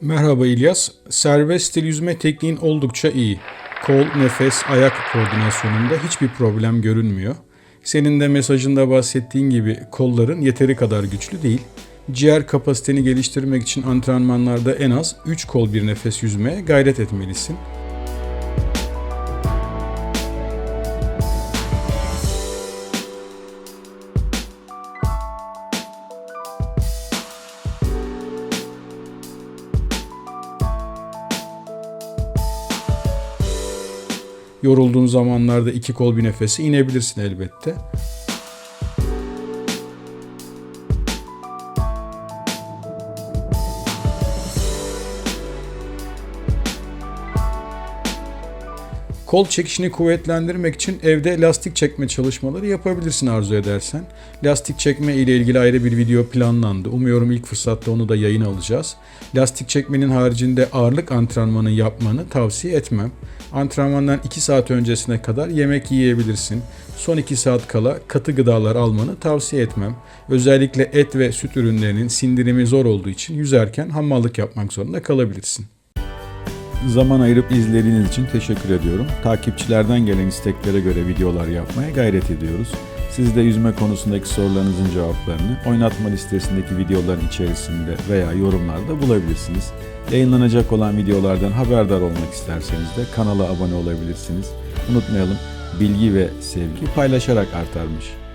Merhaba İlyas. Serbest stil yüzme tekniğin oldukça iyi. Kol, nefes, ayak koordinasyonunda hiçbir problem görünmüyor. Senin de mesajında bahsettiğin gibi kolların yeteri kadar güçlü değil. Ciğer kapasiteni geliştirmek için antrenmanlarda en az 3 kol bir nefes yüzmeye gayret etmelisin. Yorulduğun zamanlarda iki kol bir nefese inebilirsin elbette. Kol çekişini kuvvetlendirmek için evde lastik çekme çalışmaları yapabilirsin arzu edersen. Lastik çekme ile ilgili ayrı bir video planlandı. Umuyorum ilk fırsatta onu da yayın alacağız. Lastik çekmenin haricinde ağırlık antrenmanı yapmanı tavsiye etmem. Antrenmandan 2 saat öncesine kadar yemek yiyebilirsin. Son 2 saat kala katı gıdalar almanı tavsiye etmem. Özellikle et ve süt ürünlerinin sindirimi zor olduğu için yüzerken hamallık yapmak zorunda kalabilirsin. Zaman ayırıp izlediğiniz için teşekkür ediyorum. Takipçilerden gelen isteklere göre videolar yapmaya gayret ediyoruz. Siz de yüzme konusundaki sorularınızın cevaplarını oynatma listesindeki videoların içerisinde veya yorumlarda bulabilirsiniz. Yayınlanacak olan videolardan haberdar olmak isterseniz de kanala abone olabilirsiniz. Unutmayalım bilgi ve sevgi paylaşarak artarmış.